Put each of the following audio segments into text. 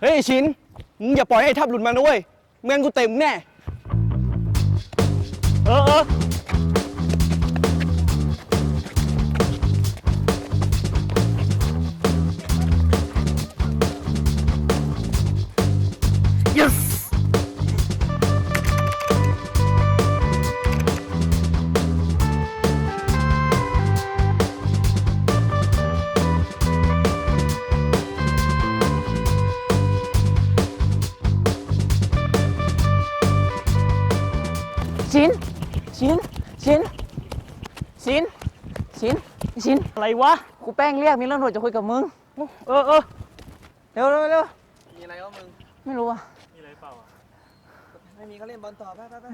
เฮ้ยชินมึงอย่าปล่อยให้ทับหลุดมานะเว้ยไม่งั้นกูเต็มแน่ เออเออ ชินชินชินอะไรวะครูแป้งเรียกมีเรื่องด่วนจะคุยกับมึงเออเออเร็วเร็วเร็วมีอะไรก็มึงไม่รู้อะมีอะไรเปล่าไม่มีก็เล่นบอลต่อไปไปไป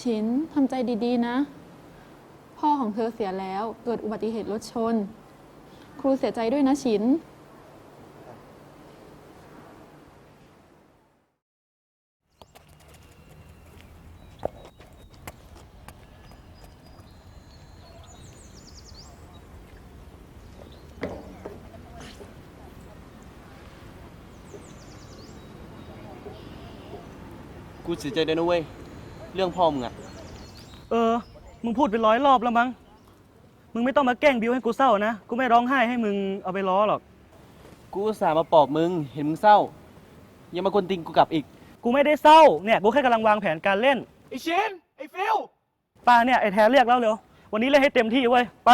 ชินทำใจดีๆนะ พ่อของเธอเสียแล้วเกิดอุบัติเหตุรถชน ครูเสียใจด้วยนะชิน กูเสียใจด้วยนะเว้ย เรื่องพ่อมึงอะเออ มึงพูดเป็นร้อยรอบแล้วมั้ง มึงไม่ต้องมาแกล้งบิวให้กูเศร้านะ กูไม่ร้องไห้ให้มึงเอาไปล้อหรอก กูอุตสาห์มาปลอบมึง เห็นมึงเศร้า ยังมาคนติงกูกลับอีก กูไม่ได้เศร้า เนี่ยกูแค่กำลังวางแผนการเล่น ไอ้ชินไอ้ฟิวป้าเนี่ยไอ้แทนเรียกแล้วเร็ว วันนี้เล่นให้เต็มที่เว้ย ไป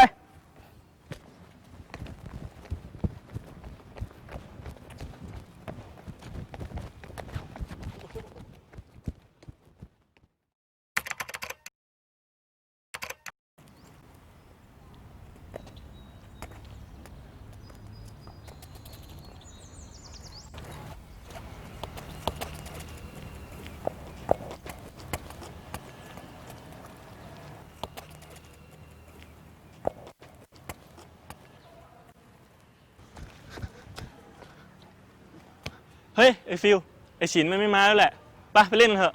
เฮ้ย ไอฟิลไอฉินมันไม่มาแล้วแหละไปไปเล่นกันเถอะ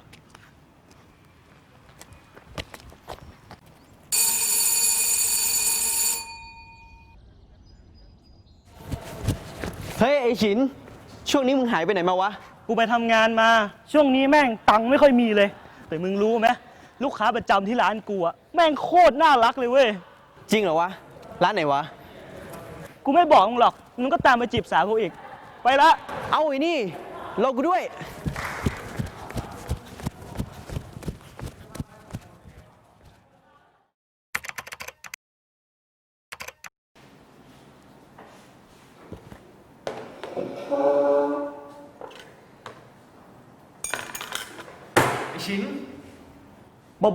เฮ้ย ไอ้ชิน ช่วงนี้มึงหายไปไหนมาวะ กูไปทำงานมาช่วงนี้แม่งตังค์ไม่ค่อยมีเลย แต่มึงรู้ไหมลูกค้าประจำที่ร้านกูอะแม่งโคตรน่ารักเลยเว้ย จริงเหรอวะ ร้านไหนวะ กูไม่บอกมึงหรอกมึงก็ตามมาจีบสาวกูอีก ไปละ เอาไอ้นี่รอกูด้วย ไอ้ชิน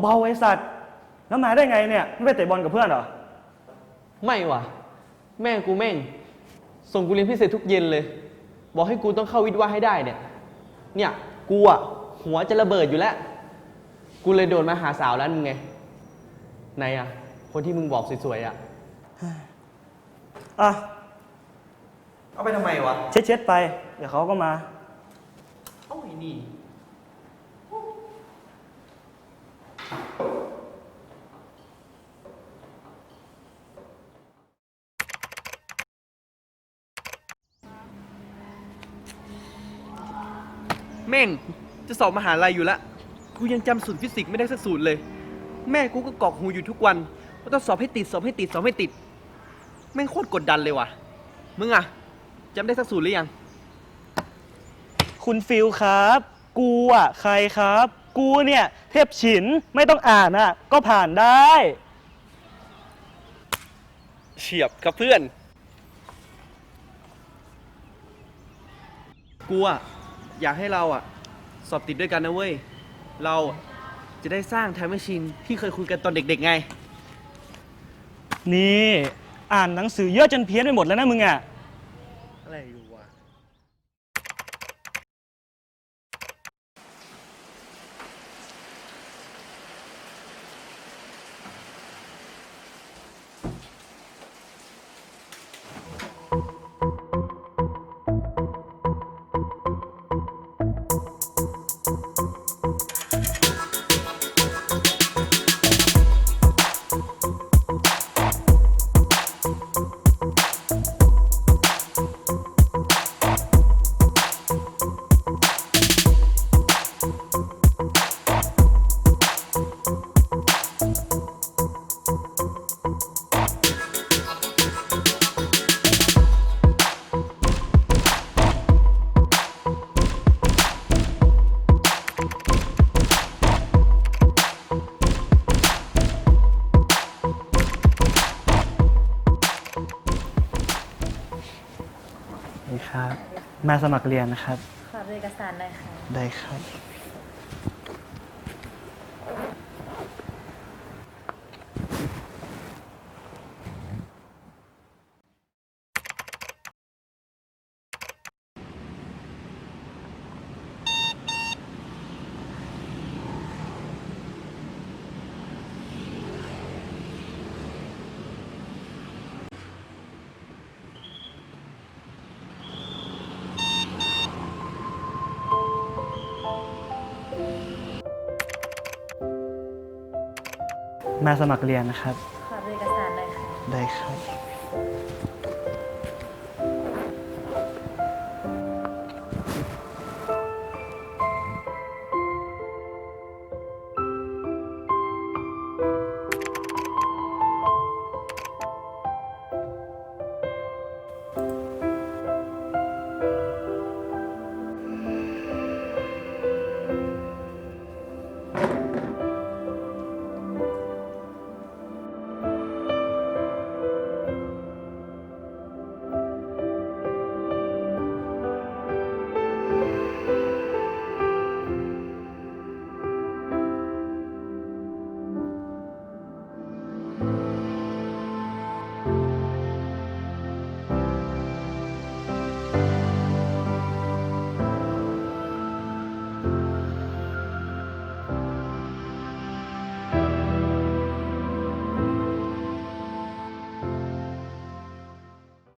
เบาๆไอ้สัตว์ แล้วมาได้ไงเนี่ยไม่ไปเตะบอลกับเพื่อนเหรอ ไม่ว่ะ แม่กูแม่ง ส่งกูเรียนพิเศษทุกเย็นเลย บอกให้กูต้องเข้าวิทย์ว่าให้ได้เนี่ย เนี่ยกูอะหัวจะระเบิดอยู่แล้ว กูเลยโดนมาหาสาวแล้วมึงไงไหนอะคนที่มึงบอกสวยๆอะอะ เอาไปทำไมวะเช็ดๆไป เดี๋ยวเขาก็มา เอาไอ้นี่ แม่งจะสอบมหาลัยอยู่แล้วกูยังจำสูตรฟิสิกส์ไม่ได้สักสูตรเลย แม่กูก็กรอกหูอยู่ทุกวันว่าต้องสอบให้ติดสอบให้ติดสอบให้ติด แม่งโคตรกดดันเลยว่ะ มึงอะจำได้สักสูตรหรือยัง คุณฟิลครับ กูอะใครครับ กูเนี่ยเทพฉินไม่ต้องอ่านอะ ก็ผ่านได้ เฉียบครับเพื่อน กูอะ อยากให้เราอะสอบติดด้วยกันนะเว้ย เราอะจะได้สร้างไทม์แมชชีนที่เคยคุยกันตอนเด็กๆไง นี่ อ่านหนังสือเยอะจนเพี้ยนไปหมดแล้วนะมึงอะ อะไรอยู่ ครับ มาสมัครเรียนนะครับ ขอดูเอกสารหน่อยค่ะ ได้ครับ มาสมัครเรียนนะครับ ขอดูเอกสารหน่อยค่ะ ได้ครับ